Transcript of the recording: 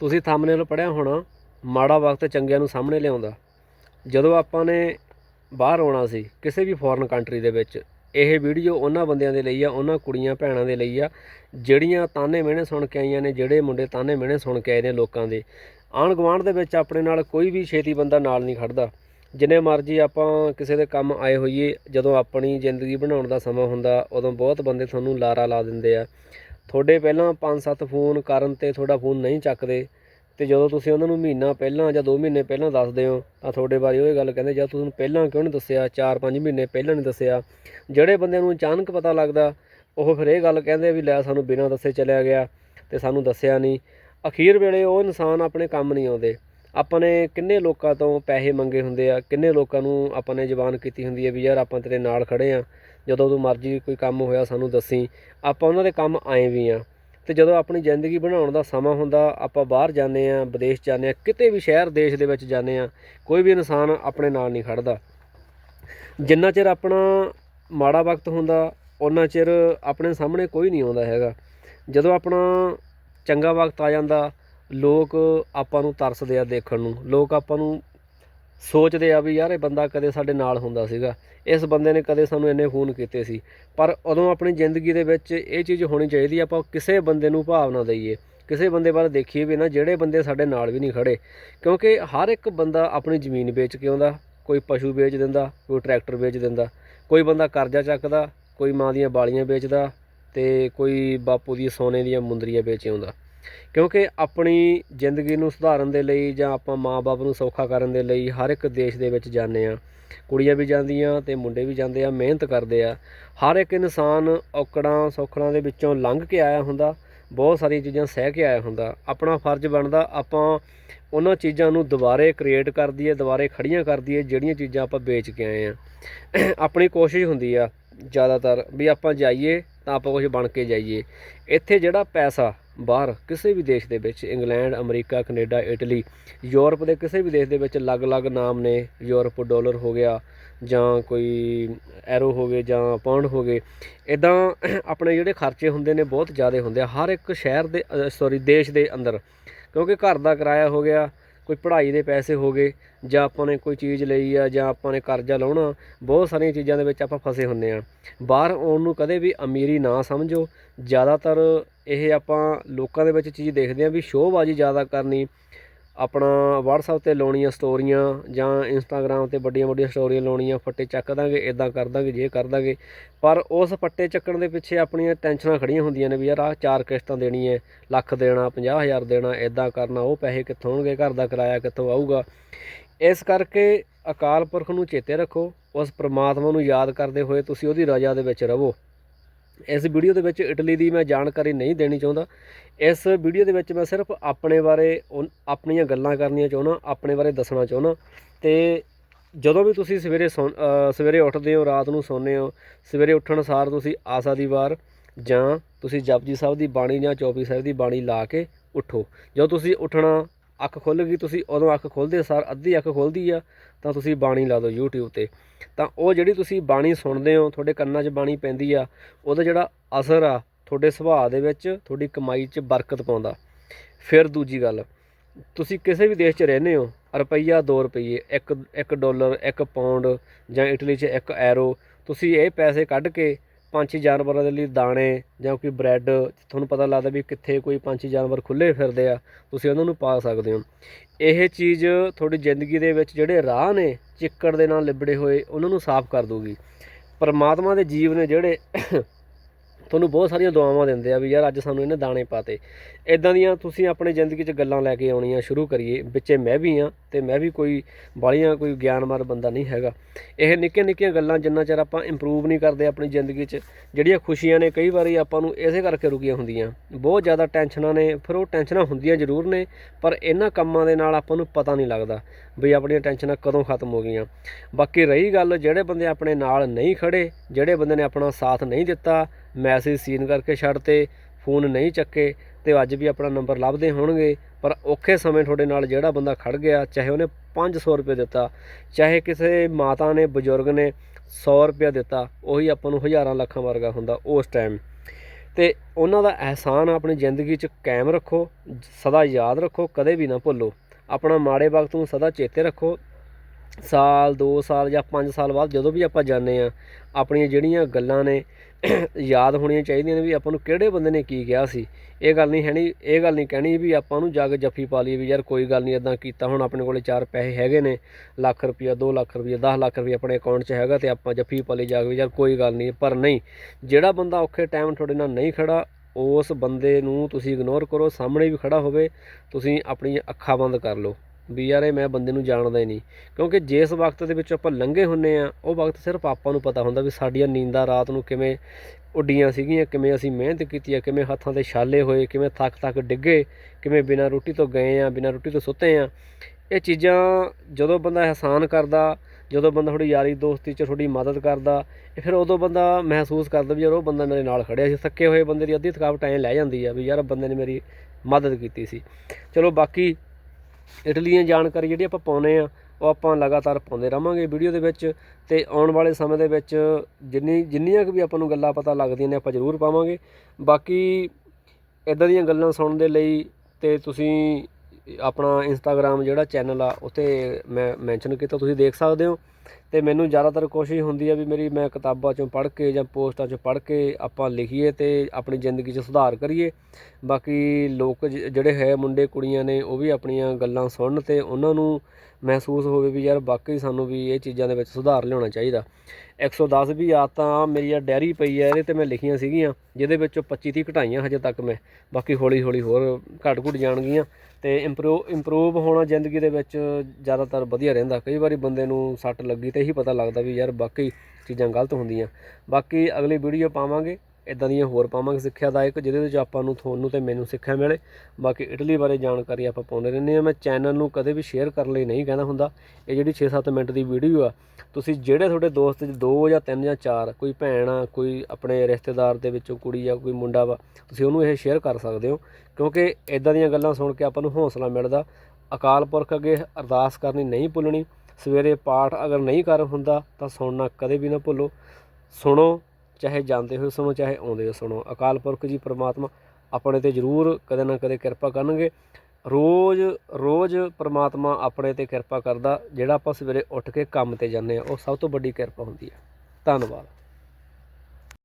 ਤੁਸੀਂ ਥੰਬਨੇਲ ਪੜਿਆ ਹੋਣਾ, ਮਾੜਾ ਵਕਤ ਚੰਗਿਆਂ ਨੂੰ ਸਾਹਮਣੇ ਲਿਆਉਂਦਾ। ਜਦੋਂ ਆਪਾਂ ਨੇ ਬਾਹਰ ਆਉਣਾ ਸੀ, ਕਿਸੇ ਵੀ ਫੋਰਨ ਕੰਟਰੀ ਦੇ ਵਿੱਚ, ਇਹ ਵੀਡੀਓ ਉਹਨਾਂ ਬੰਦਿਆਂ ਦੇ ਲਈ ਆ, ਉਹਨਾਂ ਕੁੜੀਆਂ ਭੈਣਾਂ ਦੇ ਲਈ ਆ, ਜਿਹੜੀਆਂ ਤਾਨੇ ਮਿਹਣੇ ਸੁਣ ਕੇ ਆਈਆਂ ਨੇ, ਜਿਹੜੇ ਮੁੰਡੇ ਤਾਨੇ ਮਿਹਣੇ ਸੁਣ ਕੇ ਆਏ ਨੇ ਲੋਕਾਂ ਦੇ। ਆਂਢ ਗੁਆਂਢ ਦੇ ਵਿੱਚ ਆਪਣੇ ਨਾਲ ਕੋਈ ਵੀ ਛੇਤੀ ਬੰਦਾ ਨਾਲ ਨਹੀਂ ਖੜਦਾ। ਜਿੰਨੇ ਮਰਜ਼ੀ ਆਪਾਂ ਕਿਸੇ ਦੇ ਕੰਮ ਆਏ ਹੋਈਏ, ਜਦੋਂ ਆਪਣੀ ਜ਼ਿੰਦਗੀ ਬਣਾਉਣ ਦਾ ਸਮਾਂ ਹੁੰਦਾ, ਉਦੋਂ ਬਹੁਤ ਬੰਦੇ ਤੁਹਾਨੂੰ ਲਾਰਾ ਲਾ ਦਿੰਦੇ ਆ। ਤੁਹਾਡੇ ਪਹਿਲਾਂ 5-7 ਫੋਨ ਕਰਨ ਤੇ ਤੁਹਾਡਾ ਫੋਨ ਨਹੀਂ ਚੱਕਦੇ ਤੇ ਜਦੋਂ ਤੁਸੀਂ ਉਹਨਾਂ ਨੂੰ ਮਹੀਨਾ ਪਹਿਲਾਂ ਜਾਂ 2 ਮਹੀਨੇ ਪਹਿਲਾਂ ਦੱਸਦੇ ਹੋ, ਤਾਂ ਤੁਹਾਡੇ ਬਾਰੇ ਉਹ ਇਹ ਗੱਲ ਕਹਿੰਦੇ ਜਾਂ ਤੁਹਾਨੂੰ ਪਹਿਲਾਂ ਕਿਉਂ ਨਹੀਂ ਦੱਸਿਆ? 4-5 ਮਹੀਨੇ ਪਹਿਲਾਂ ਨਹੀਂ ਦੱਸਿਆ? ਜਿਹੜੇ ਬੰਦਿਆਂ ਨੂੰ ਅਚਾਨਕ ਪਤਾ ਲੱਗਦਾ, ਉਹ ਫਿਰ ਇਹ ਗੱਲ ਕਹਿੰਦੇ ਵੀ ਲੈ ਸਾਨੂੰ ਬਿਨਾਂ ਦੱਸੇ ਚਲਿਆ ਗਿਆ ਤੇ ਸਾਨੂੰ ਦੱਸਿਆ ਨਹੀਂ। ਅਖੀਰ ਵੇਲੇ ਉਹ ਇਨਸਾਨ ਆਪਣੇ ਕੰਮ ਨਹੀਂ ਆਉਂਦੇ। ਆਪਾਂ ਨੇ ਕਿੰਨੇ ਲੋਕਾਂ ਤੋਂ ਪੈਸੇ ਮੰਗੇ ਹੁੰਦੇ ਆ, ਕਿੰਨੇ ਲੋਕਾਂ ਨੂੰ ਆਪਾਂ ਨੇ ਜ਼ਬਾਨ ਕੀਤੀ ਹੁੰਦੀ ਹੈ ਵੀ ਯਾਰ ਆਪਾਂ ਤੇਰੇ ਨਾਲ ਖੜੇ ਆ। ਜਦੋਂ ਤੂੰ ਮਰਜ਼ੀ ਕੋਈ ਕੰਮ ਹੋਇਆ ਸਾਨੂੰ ਦੱਸੀ, ਆਪਾਂ ਉਹਨਾਂ ਦੇ ਕੰਮ ਆਏ ਵੀ ਆ। ਤੇ ਜਦੋਂ ਆਪਣੀ ਜ਼ਿੰਦਗੀ ਬਣਾਉਣ ਦਾ ਸਮਾਂ ਹੁੰਦਾ, ਆਪਾਂ ਬਾਹਰ ਜਾਂਦੇ ਆ, ਵਿਦੇਸ਼ ਜਾਂਦੇ ਆ, ਕਿਤੇ ਵੀ ਸ਼ਹਿਰ ਦੇਸ਼ ਦੇ ਵਿੱਚ ਜਾਂਦੇ ਆ, ਕੋਈ ਵੀ ਇਨਸਾਨ ਆਪਣੇ ਨਾਲ ਨਹੀਂ ਖੜਦਾ। ਜਿੰਨਾ ਚਿਰ ਆਪਣਾ ਮਾੜਾ ਵਕਤ ਹੁੰਦਾ ਉਹਨਾਂ ਚਿਰ ਆਪਣੇ ਸਾਹਮਣੇ ਕੋਈ ਨਹੀਂ ਆਉਂਦਾ ਹੈਗਾ। ਜਦੋਂ ਆਪਣਾ ਚੰਗਾ ਵਕਤ ਆ ਜਾਂਦਾ, ਲੋਕ ਆਪਾਂ ਨੂੰ ਤਰਸਦੇ ਆ ਦੇਖਣ ਨੂੰ। ਲੋਕ ਆਪਾਂ ਨੂੰ ਸੋਚਦੇ ਆ ਵੀ ਯਾਰ ਇਹ ਬੰਦਾ ਕਦੇ ਸਾਡੇ ਨਾਲ ਹੁੰਦਾ ਸੀਗਾ। ਇਸ ਬੰਦੇ ਨੇ ਕਦੇ ਸਾਨੂੰ ਇੰਨੇ ਫੋਨ ਕੀਤੇ ਸੀ। ਪਰ ਉਦੋਂ ਆਪਣੀ ਜ਼ਿੰਦਗੀ ਦੇ ਵਿੱਚ ਇਹ ਚੀਜ਼ ਹੋਣੀ ਚਾਹੀਦੀ ਆ, ਆਪਾਂ ਕਿਸੇ ਬੰਦੇ ਨੂੰ ਭਾਵ ਨਾ ਦਈਏ। ਕਿਸੇ ਬੰਦੇ ਬਾਰੇ ਦੇਖੀਏ ਵੀ ਨਾ ਜਿਹੜੇ ਬੰਦੇ ਸਾਡੇ ਨਾਲ ਵੀ ਨਹੀਂ ਖੜੇ। ਕਿਉਂਕਿ ਹਰ ਇੱਕ ਬੰਦਾ ਆਪਣੀ ਜ਼ਮੀਨ ਵੇਚ ਕੇ ਆਉਂਦਾ ਕੋਈ ਪਸ਼ੂ ਵੇਚ ਦਿੰਦਾ ਕੋਈ ਟਰੈਕਟਰ ਵੇਚ ਦਿੰਦਾ। ਕੋਈ ਬੰਦਾ ਕਰਜ਼ਾ ਚੱਕਦਾ ਕੋਈ ਮਾਂ ਦੀਆਂ ਬਾਲੀਆਂ ਵੇਚਦਾ ਤੇ ਕੋਈ ਬਾਪੂ ਦੀ ਸੋਨੇ ਦੀਆਂ ਮੁੰਦਰੀਆਂ ਵੇਚ ਆਉਂਦਾ। ਕਿਉਂਕਿ ਆਪਣੀ ਜ਼ਿੰਦਗੀ ਨੂੰ ਸੁਧਾਰਨ ਦੇ ਲਈ ਜਾਂ ਆਪਾਂ ਮਾਂ-ਬਾਪ ਨੂੰ ਸੌਖਾ ਕਰਨ ਦੇ ਲਈ ਹਰ ਇੱਕ ਦੇਸ਼ ਦੇ ਵਿੱਚ ਜਾਂਦੇ ਆ ਕੁੜੀਆਂ ਵੀ ਜਾਂਦੀਆਂ ਤੇ ਮੁੰਡੇ ਵੀ ਜਾਂਦੇ ਆ, ਮਿਹਨਤ ਕਰਦੇ ਆ। ਹਰ ਇੱਕ ਇਨਸਾਨ ਔਕੜਾਂ, ਸੌਖੜਾਂ ਦੇ ਵਿੱਚੋਂ ਲੰਘ ਕੇ ਆਇਆ ਹੁੰਦਾ, ਬਹੁਤ ਸਾਰੀਆਂ ਚੀਜ਼ਾਂ ਸਹਿ ਕੇ ਆਇਆ ਹੁੰਦਾ। ਆਪਣਾ ਫਰਜ਼ ਬਣਦਾ, ਆਪਾਂ ਉਹਨਾਂ ਚੀਜ਼ਾਂ ਨੂੰ ਦੁਬਾਰੇ ਕ੍ਰੀਏਟ ਕਰ ਦਈਏ ਦੁਬਾਰੇ ਖੜੀਆਂ ਕਰ ਦਈਏ ਜਿਹੜੀਆਂ ਚੀਜ਼ਾਂ ਆਪਾਂ ਵੇਚ ਕੇ ਆਏ ਆ। ਆਪਣੀ ਕੋਸ਼ਿਸ਼ ਹੁੰਦੀ ਆ ਜ਼ਿਆਦਾਤਰ ਵੀ ਆਪਾਂ ਜਾਈਏ ਤਾਂ ਆਪਾਂ ਕੁਝ ਬਣ ਕੇ ਜਾਈਏ। ਇੱਥੇ ਜਿਹੜਾ ਪੈਸਾ ਬਾਹਰ ਕਿਸੇ ਵੀ ਦੇਸ਼ ਦੇ ਵਿੱਚ, England, America, Canada, Italy, Europe ਦੇ ਕਿਸੇ ਵੀ ਦੇਸ਼ ਦੇ ਵਿੱਚ ਅਲੱਗ-ਅਲੱਗ ਨਾਮ ਨੇ, ਯੂਰਪ ਡਾਲਰ ਹੋ ਗਿਆ ਜਾਂ ਕੋਈ ਐਰੋ ਹੋ ਗਏ ਜਾਂ ਪਾਉਂਡ ਹੋ ਗਏ। ਇਦਾਂ ਆਪਣੇ ਜਿਹੜੇ ਖਰਚੇ ਹੁੰਦੇ ਨੇ ਬਹੁਤ ਜ਼ਿਆਦਾ ਹੁੰਦੇ ਆ, ਹਰ ਇੱਕ ਸ਼ਹਿਰ ਦੇ ਸੌਰੀ ਦੇਸ਼ ਦੇ ਅੰਦਰ। ਕਿਉਂਕਿ ਘਰ ਦਾ ਕਿਰਾਇਆ ਹੋ ਗਿਆ ਕੋਈ ਪੜ੍ਹਾਈ ਦੇ ਪੈਸੇ ਹੋ ਗਏ ਜਾਂ ਆਪਾਂ ਨੇ ਕੋਈ ਚੀਜ਼ ਲਈ ਆ ਜਾਂ ਆਪਾਂ ਨੇ ਕਰਜ਼ਾ ਲਾਉਣਾ, ਬਹੁਤ ਸਾਰੀਆਂ ਚੀਜ਼ਾਂ ਦੇ ਵਿੱਚ ਆਪਾਂ ਫਸੇ ਹੁੰਨੇ ਆ ਬਾਹਰ ਆਉਣ ਨੂੰ ਕਦੇ ਵੀ ਅਮੀਰੀ ਨਾ ਸਮਝੋ। ਜ਼ਿਆਦਾਤਰ ਇਹ ਆਪਾਂ ਲੋਕਾਂ ਦੇ ਵਿੱਚ ਚੀਜ਼ ਦੇਖਦੇ ਆ ਵੀ ਸ਼ੋਅਬਾਜ਼ੀ ਜ਼ਿਆਦਾ ਕਰਨੀ ਆਪਣਾ ਵਟਸਐਪ ਤੇ ਲਾਉਣੀਆਂ ਸਟੋਰੀਆਂ ਜਾਂ ਇੰਸਟਾਗ੍ਰਾਮ ਤੇ ਵੱਡੀਆਂ ਵੱਡੀਆਂ ਸਟੋਰੀਆਂ ਲਾਉਣੀਆਂ, ਫੱਟੇ ਚੱਕ ਦਾਂਗੇ ਇਦਾਂ ਕਰ ਦਾਂਗੇ, ਜੇ ਕਰ ਦਾਂਗੇ। ਪਰ ਉਸ ਫੱਟੇ ਚੱਕਣ ਦੇ ਪਿੱਛੇ ਆਪਣੀਆਂ ਟੈਨਸ਼ਨਾਂ ਖੜੀਆਂ ਹੁੰਦੀਆਂ ਨੇ ਵੀ ਯਾਰ ਆਹ ਚਾਰ ਕਿਸ਼ਤਾਂ ਦੇਣੀਆਂ, ਲੱਖ ਦੇਣਾ 50000 ਦੇਣਾ ਇਦਾਂ ਕਰਨਾ, ਉਹ ਪੈਸੇ ਕਿੱਥੋਂ ਆਉਣਗੇ, ਘਰ ਦਾ ਕਿਰਾਇਆ ਕਿੱਥੋਂ ਆਊਗਾ? ਇਸ ਕਰਕੇ ਅਕਾਲ ਪੁਰਖ ਨੂੰ ਚੇਤੇ ਰੱਖੋ, ਉਸ ਪ੍ਰਮਾਤਮਾ ਨੂੰ ਯਾਦ ਕਰਦੇ ਹੋਏ ਤੁਸੀਂ ਉਹਦੀ ਰਜ਼ਾ ਦੇ ਵਿੱਚ ਰਹੋ। ਇਸ ਵੀਡੀਓ ਦੇ ਵਿੱਚ ਇਟਲੀ ਦੀ ਮੈਂ ਜਾਣਕਾਰੀ ਨਹੀਂ ਦੇਣੀ ਚਾਹੁੰਦਾ। ਇਸ ਵੀਡੀਓ ਦੇ ਵਿੱਚ ਮੈਂ ਸਿਰਫ ਆਪਣੇ ਬਾਰੇ, ਉਨ- ਆਪਣੀਆਂ ਗੱਲਾਂ ਕਰਨੀਆਂ ਚਾਹੁੰਦਾ, ਆਪਣੇ ਬਾਰੇ ਦੱਸਣਾ ਚਾਹੁੰਦਾ। ਤੇ ਜਦੋਂ ਵੀ ਤੁਸੀਂ ਸਵੇਰੇ ਸੌਂ ਸਵੇਰੇ ਉੱਠਦੇ ਹੋ, ਰਾਤ ਨੂੰ ਸੌਂਦੇ ਹੋ, ਸਵੇਰੇ ਉੱਠਣ ਸਾਰ ਤੁਸੀਂ ਆਸਾ ਦੀ ਵਾਰ ਜਾਂ ਤੁਸੀਂ ਜਪਜੀ ਸਾਹਿਬ ਦੀ ਬਾਣੀ ਜਾਂ ਚੌਪੀ ਸਾਹਿਬ ਦੀ ਬਾਣੀ ਲਾ ਕੇ ਉੱਠੋ। ਜਦੋਂ ਤੁਸੀਂ ਉੱਠਣਾ ਅੱਖ ਖੁੱਲ ਗਈ, ਤੁਸੀਂ ਉਦੋਂ ਅੱਖ ਖੋਲਦੇ ਸਾਰ ਅੱਧੀ ਅੱਖ ਖੁੱਲਦੀ ਆ, ਤਾਂ ਤੁਸੀਂ ਬਾਣੀ ਲਾ ਦਿਓ YouTube ਤੇ। ਤਾਂ ਉਹ ਜਿਹੜੀ ਤੁਸੀਂ ਬਾਣੀ ਸੁਣਦੇ ਹੋ, ਤੁਹਾਡੇ ਕੰਨਾਂ 'ਚ ਬਾਣੀ ਪੈਂਦੀ ਆ, ਉਹਦਾ ਜਿਹੜਾ ਅਸਰ ਆ, ਤੁਹਾਡੇ ਸੁਭਾਅ ਦੇ ਵਿੱਚ ਤੁਹਾਡੀ ਕਮਾਈ 'ਚ ਬਰਕਤ ਪਾਉਂਦਾ। ਫਿਰ ਦੂਜੀ ਗੱਲ, ਤੁਸੀਂ ਕਿਸੇ ਵੀ ਦੇਸ਼ 'ਚ ਰਹਿੰਦੇ ਹੋ, ਰੁਪਈਆ 2 ਰੁਪਈਏ 1 1 ਡਾਲਰ 1 ਪਾਉਂਡ ਜਾਂ ਇਟਲੀ 'ਚ 1 ਐਰੋ, ਤੁਸੀਂ ਇਹ ਪੈਸੇ ਕੱਢ ਕੇ ਪੰਛੀ ਜਾਨਵਰਾਂ ਦੇ ਲਈ ਦਾਣੇ ਜਾਂ ਕੋਈ ਬ੍ਰੈਡ, ਤੁਹਾਨੂੰ ਪਤਾ ਲੱਗਦਾ ਵੀ ਕਿੱਥੇ ਕੋਈ ਪੰਛੀ ਜਾਨਵਰ ਖੁੱਲੇ ਫਿਰਦੇ ਆ, ਤੁਸੀਂ ਉਹਨਾਂ ਨੂੰ ਪਾ ਸਕਦੇ ਹੋ। ਇਹ ਚੀਜ਼ ਤੁਹਾਡੀ ਜ਼ਿੰਦਗੀ ਦੇ ਵਿੱਚ ਜਿਹੜੇ ਰਾਹ ਨੇ ਚਿੱਕੜ ਦੇ ਨਾਲ ਲਿਬੜੇ ਹੋਏ, ਉਹਨਾਂ ਨੂੰ ਸਾਫ਼ ਕਰ ਦੂਗੀ ਪਰਮਾਤਮਾ ਦੇ ਜੀਵ ਨੇ ਜਿਹੜੇ ਤੁਹਾਨੂੰ ਬਹੁਤ ਸਾਰੀਆਂ ਦੁਆਵਾਂ ਦਿੰਦੇ ਆ ਵੀ ਯਾਰ ਅੱਜ ਸਾਨੂੰ ਇਹਨੇ ਦਾਣੇ ਪਾਤੇ। ਇਦਾਂ ਦੀਆਂ ਤੁਸੀਂ ਆਪਣੀ ਜ਼ਿੰਦਗੀ 'ਚ ਗੱਲਾਂ ਲੈ ਕੇ ਆਉਣੀਆਂ ਸ਼ੁਰੂ ਕਰੀਏ। ਵਿੱਚੇ ਮੈਂ ਵੀ ਆ ਤੇ ਮੈਂ ਵੀ ਕੋਈ ਬਾਲੀਆਂ ਕੋਈ ਗਿਆਨਮਾਰ ਬੰਦਾ ਨਹੀਂ ਹੈਗਾ। ਇਹ ਨਿੱਕੀਆਂ ਨਿੱਕੀਆਂ ਗੱਲਾਂ ਜਿੰਨਾ ਚਿਰ ਆਪਾਂ ਇੰਪਰੂਵ ਨਹੀਂ ਕਰਦੇ ਆਪਣੀ ਜ਼ਿੰਦਗੀ 'ਚ, ਜਿਹੜੀਆਂ ਖੁਸ਼ੀਆਂ ਨੇ ਕਈ ਵਾਰੀ ਆਪਾਂ ਨੂੰ ਇਸੇ ਕਰਕੇ ਰੁਕੀਆਂ ਹੁੰਦੀਆਂ। ਬਹੁਤ ਜ਼ਿਆਦਾ ਟੈਨਸ਼ਨਾਂ ਨੇ, ਫਿਰ ਉਹ ਟੈਨਸ਼ਨਾਂ ਹੁੰਦੀਆਂ ਜ਼ਰੂਰ ਨੇ, ਪਰ ਇਹਨਾਂ ਕੰਮਾਂ ਦੇ ਨਾਲ ਆਪਾਂ ਨੂੰ ਪਤਾ ਨਹੀਂ ਲੱਗਦਾ ਵੀ ਆਪਣੀਆਂ ਟੈਨਸ਼ਨਾਂ ਕਦੋਂ ਖਤਮ ਹੋ ਗਈਆਂ। ਬਾਕੀ ਰਹੀ ਗੱਲ, ਜਿਹੜੇ ਬੰਦੇ ਆਪਣੇ ਨਾਲ ਨਹੀਂ ਖੜੇ, ਜਿਹੜੇ ਬੰਦੇ ਨੇ ਆਪਣਾ ਸਾਥ ਨਹੀਂ ਦਿੱਤਾ ਮੈਸੇਜ ਸੀਨ ਕਰਕੇ ਛੱਡਤੇ ਫੋਨ ਨਹੀਂ ਚੱਕੇ ਤੇ ਅੱਜ ਵੀ ਆਪਣਾ ਨੰਬਰ ਲੱਭਦੇ ਹੋਣਗੇ, ਪਰ ਔਖੇ ਸਮੇਂ ਤੁਹਾਡੇ ਨਾਲ ਜਿਹੜਾ ਬੰਦਾ ਖੜ ਗਿਆ, ਚਾਹੇ ਉਹਨੇ 500 ਰੁਪਏ ਦਿੱਤਾ, ਚਾਹੇ ਕਿਸੇ ਮਾਤਾ ਨੇ, ਬਜ਼ੁਰਗ ਨੇ 100 ਰੁਪਏ ਦਿੱਤਾ, ਉਹੀ ਆਪਾਂ ਨੂੰ ਹਜ਼ਾਰਾਂ ਲੱਖਾਂ ਵਰਗਾ ਹੁੰਦਾ ਉਸ ਟਾਈਮ ਤੇ ਉਹਨਾਂ ਦਾ ਅਹਿਸਾਨ ਆਪਣੀ ਜ਼ਿੰਦਗੀ 'ਚ ਕਾਇਮ ਰੱਖੋ, ਸਦਾ ਯਾਦ ਰੱਖੋ, ਕਦੇ ਵੀ ਨਾ ਭੁੱਲੋ। ਆਪਣਾ ਮਾੜੇ ਵਕਤ ਨੂੰ ਸਦਾ ਚੇਤੇ ਰੱਖੋ। ਸਾਲ 2 ਸਾਲ ਜਾਂ 5 ਸਾਲ ਬਾਅਦ ਜਦੋਂ ਵੀ ਆਪਾਂ ਜਾਂਦੇ ਆ ਆਪਣੀਆਂ ਜਿਹੜੀਆਂ ਗੱਲਾਂ ਨੇ ਯਾਦ ਹੋਣੀਆਂ ਚਾਹੀਦੀਆਂ ਨੇ ਵੀ ਆਪਾਂ ਨੂੰ ਕਿਹੜੇ ਬੰਦੇ ਨੇ ਕੀ ਕਿਹਾ ਸੀ। ਇਹ ਗੱਲ ਨਹੀਂ ਹੈ ਨਹੀਂ ਇਹ ਗੱਲ ਨਹੀਂ ਕਹਿਣੀ ਵੀ ਆਪਾਂ ਨੂੰ ਜੱਗ ਜੱਫੀ ਪਾ ਲਈਏ ਵੀ ਯਾਰ ਕੋਈ ਗੱਲ ਨਹੀਂ ਇਦਾਂ ਕੀਤਾ, ਹੁਣ ਆਪਣੇ ਕੋਲੇ ਚਾਰ ਪੈਸੇ ਹੈਗੇ ਨੇ, ਲੱਖ ਰੁਪਈਆ 2 ਲੱਖ ਰੁਪਈਆ 10 ਲੱਖ ਰੁਪਈਆ ਆਪਣੇ ਅਕਾਊਂਟ 'ਚ ਹੈਗਾ ਤੇ ਆਪਾਂ ਜੱਫੀ ਪਾ ਲਈ ਜਾ ਕੇ ਵੀ ਯਾਰ ਕੋਈ ਗੱਲ ਨਹੀਂ, ਪਰ ਨਹੀਂ, ਜਿਹੜਾ ਬੰਦਾ ਔਖੇ ਟਾਈਮ ਤੁਹਾਡੇ ਨਾਲ ਨਹੀਂ ਖੜਾ, ਉਸ ਬੰਦੇ ਨੂੰ ਤੁਸੀਂ ਇਗਨੋਰ ਕਰੋ, ਸਾਹਮਣੇ ਵੀ ਖੜਾ ਹੋਵੇ, ਤੁਸੀਂ ਆਪਣੀਆਂ ਅੱਖਾਂ ਬੰਦ ਕਰ ਲਓ। ਵੀ ਯਾਰ ਇਹ ਮੈਂ ਬੰਦੇ ਨੂੰ ਜਾਣਦਾ ਹੀ ਨਹੀਂ। ਕਿਉਂਕਿ ਜਿਸ ਵਕਤ ਦੇ ਵਿੱਚ ਆਪਾਂ ਲੰਘੇ ਹੁੰਨੇ ਆ, ਉਹ ਵਕਤ ਸਿਰਫ ਆਪਾਂ ਨੂੰ ਪਤਾ ਹੁੰਦਾ ਵੀ ਸਾਡੀਆਂ ਨੀਂਦਾਂ ਰਾਤ ਨੂੰ ਕਿਵੇਂ ਉੱਡੀਆਂ ਸੀਗੀਆਂ, ਕਿਵੇਂ ਅਸੀਂ ਮਿਹਨਤ ਕੀਤੀ ਆ, ਕਿਵੇਂ ਹੱਥਾਂ ਤੇ ਛਾਲੇ ਹੋਏ, ਕਿਵੇਂ ਥੱਕ ਥੱਕ ਡਿੱਗੇ, ਕਿਵੇਂ ਬਿਨਾਂ ਰੋਟੀ ਤੋਂ ਗਏ ਆ, ਬਿਨਾਂ ਰੋਟੀ ਤੋਂ ਸੁੱਤੇ ਆ। ਇਹ ਚੀਜ਼ਾਂ ਜਦੋਂ ਬੰਦਾ ਅਹਿਸਾਨ ਕਰਦਾ, ਜਦੋਂ ਬੰਦਾ ਥੋੜੀ ਯਾਰੀ ਦੋਸਤੀ 'ਚ ਥੋੜੀ ਮਦਦ ਕਰਦਾ ਫਿਰ ਉਦੋਂ ਬੰਦਾ ਮਹਿਸੂਸ ਕਰਦਾ ਵੀ ਯਾਰ ਉਹ ਬੰਦਾ ਮੇਰੇ ਨਾਲ ਖੜਿਆ ਸੀ, ਥੱਕੇ ਹੋਏ ਬੰਦੇ ਦੀ ਅੱਧੀ ਥਕਾਵਟ ਐਂ ਲੈ ਜਾਂਦੀ ਆ ਵੀ ਯਾਰ ਬੰਦੇ ਨੇ ਮੇਰੀ ਮਦਦ ਕੀਤੀ ਸੀ। ਚਲੋ ਬਾਕੀ ਇਟਲੀ ਦੀਆਂ ਜਾਣਕਾਰੀ ਜਿਹੜੀ ਆਪਾਂ ਪਾਉਨੇ ਆ ਉਹ ਆਪਾਂ ਲਗਾਤਾਰ ਪਾਉਂਦੇ ਰਵਾਂਗੇ ਵੀਡੀਓ ਦੇ ਵਿੱਚ ਤੇ ਆਉਣ ਵਾਲੇ ਸਮੇਂ ਦੇ ਵਿੱਚ ਜਿੰਨੀ, ਜਿੰਨੀਆਂ ਕੁ ਵੀ ਆਪਾਂ ਨੂੰ ਗੱਲਾਂ ਪਤਾ ਲੱਗਦੀਆਂ ਨੇ ਆਪਾਂ ਜ਼ਰੂਰ ਪਾਵਾਂਗੇ। ਬਾਕੀ ਇਦਾਂ ਦੀਆਂ ਗੱਲਾਂ ਸੁਣਨ ਦੇ ਲਈ ਤੇ ਤੁਸੀਂ ਆਪਣਾ ਇੰਸਟਾਗ੍ਰam ਜਿਹੜਾ ਚੈਨਲ ਆ ਉੱਤੇ ਮੈਂ ਮੈਂਸ਼ਨ ਕੀਤਾ, ਤੁਸੀਂ ਦੇਖ ਸਕਦੇ ਹੋ। ਤੇ ਮੈਨੂੰ ਜ਼ਿਆਦਾਤਰ ਕੋਸ਼ਿਸ਼ ਹੁੰਦੀ ਆ ਵੀ ਮੇਰੀ ਮੈਂ ਕਿਤਾਬਾਂ ਚੋਂ ਪੜ੍ਹ ਕੇ ਜਾਂ ਪੋਸਟਾਂ ਚੋਂ ਪੜ੍ਹ ਕੇ ਆਪਾਂ ਲਿਖੀਏ ਤੇ ਆਪਣੀ ਜ਼ਿੰਦਗੀ 'ਚ ਸੁਧਾਰ ਕਰੀਏ। ਬਾਕੀ ਲੋਕ ਜਿਹੜੇ ਹੈ ਮੁੰਡੇ ਕੁੜੀਆਂ ਨੇ ਉਹ ਵੀ ਆਪਣੀਆਂ ਗੱਲਾਂ ਸੁਣਨ ਤੇ ਉਹਨਾਂ ਨੂੰ ਮਹਿਸੂਸ ਹੋਵੇ ਵੀ ਯਾਰ ਵਾਕਈ ਸਾਨੂੰ ਵੀ ਇਹ ਚੀਜ਼ਾਂ ਦੇ ਵਿੱਚ ਸੁਧਾਰ ਲਿਆਉਣਾ ਚਾਹੀਦਾ। 110 ਵੀ ਆਦਤਾਂ ਮੇਰੀ ਆ ਡੈਰੀ ਪਈ ਆ, ਇਹਦੇ ਤੇ ਮੈਂ ਲਿਖੀਆਂ ਸੀਗੀਆਂ, ਜਿਹਦੇ ਵਿੱਚੋਂ 25 30 ਘਟਾਈਆਂ ਹਜੇ ਤੱਕ ਮੈਂ। ਬਾਕੀ ਹੌਲੀ ਹੌਲੀ ਹੋਰ ਘਟ ਘਟ ਜਾਣਗੀਆਂ ਤੇ ਇੰਪਰੂਵ ਇੰਪਰੂਵ ਹੋਣਾ ਜ਼ਿੰਦਗੀ ਦੇ ਵਿੱਚ ਜ਼ਿਆਦਾਤਰ ਵਧੀਆ ਰਹਿੰਦਾ। ਕਈ ਵਾਰੀ ਬੰਦੇ ਨੂੰ ਸੱਟ ਲੱਗੀ ਤੇ ਇਹੀ ਪਤਾ ਲੱਗਦਾ ਵੀ ਯਾਰ ਬਾਕੀ ਚੀਜ਼ਾਂ ਗਲਤ ਹੁੰਦੀਆਂ। ਬਾਕੀ ਅਗਲੀ ਵੀਡੀਓ ਪਾਵਾਂਗੇ ਇਦਾਂ ਦੀਆਂ ਹੋਰ ਪਾਵਾਂਗੇ ਸਿੱਖਿਆਦਾਇਕ, ਜਿਹਦੇ ਵਿੱਚ ਆਪਾਂ ਨੂੰ ਤੁਹਾਨੂੰ ਤੇ ਮੈਨੂੰ ਸਿੱਖਿਆ ਮਿਲੇ। ਬਾਕੀ ਇਟਲੀ ਬਾਰੇ ਜਾਣਕਾਰੀ ਆਪਾਂ ਪਾਉਂਦੇ ਰਹਿੰਦੇ ਆ ਮੈਂ ਚੈਨਲ ਨੂੰ ਕਦੇ ਵੀ ਸ਼ੇਅਰ ਕਰਨ ਲਈ ਨਹੀਂ ਕਹਿੰਦਾ ਹੁੰਦਾ। ਇਹ ਜਿਹੜੀ 6-7 ਮਿੰਟ ਦੀ ਵੀਡੀਓ ਆ, ਤੁਸੀਂ ਜਿਹੜੇ ਤੁਹਾਡੇ ਦੋਸਤ ਦੋ ਜਾਂ ਤਿੰਨ ਜਾਂ ਚਾਰ, ਕੋਈ ਭੈਣ ਆ, ਕੋਈ ਆਪਣੇ ਰਿਸ਼ਤੇਦਾਰ ਦੇ ਵਿੱਚੋਂ ਕੁੜੀ ਆ, ਕੋਈ ਮੁੰਡਾ ਵਾ, ਤੁਸੀਂ ਉਹਨੂੰ ਇਹ ਸ਼ੇਅਰ ਕਰ ਸਕਦੇ ਹੋ। ਕਿਉਂਕਿ ਇਦਾਂ ਦੀਆਂ ਗੱਲਾਂ ਸੁਣ ਕੇ ਆਪਾਂ ਨੂੰ ਹੌਸਲਾ ਮਿਲਦਾ। ਅਕਾਲ ਪੁਰਖ ਅੱਗੇ ਅਰਦਾਸ ਕਰਨੀ ਨਹੀਂ ਭੁੱਲਣੀ। ਸਵੇਰੇ ਪਾਠ ਅਗਰ ਨਹੀਂ ਕਰ ਹੁੰਦਾ ਤਾਂ ਸੁਣਨਾ ਕਦੇ ਵੀ ਨਾ ਭੁੱਲੋ। ਸੁਣੋ, ਚਾਹੇ ਜਾਂਦੇ ਹੋਏ ਸੁਣੋ, ਚਾਹੇ ਆਉਂਦੇ ਹੋਏ ਸੁਣੋ। ਅਕਾਲ ਪੁਰਖ ਜੀ ਪ੍ਰਮਾਤਮਾ ਆਪਣੇ ਤੇ ਜ਼ਰੂਰ ਕਦੇ ਨਾ ਕਦੇ ਕਿਰਪਾ ਕਰਨਗੇ। ਰੋਜ਼ ਰੋਜ਼ ਪ੍ਰਮਾਤਮਾ ਆਪਣੇ ਤੇ ਕਿਰਪਾ ਕਰਦਾ। ਜਿਹੜਾ ਆਪਾਂ ਸਵੇਰੇ ਉੱਠ ਕੇ ਕੰਮ ਤੇ ਜਾਂਦੇ ਆ ਉਹ ਸਭ ਤੋਂ ਵੱਡੀ ਕਿਰਪਾ ਹੁੰਦੀ ਹੈ। ਧੰਨਵਾਦ।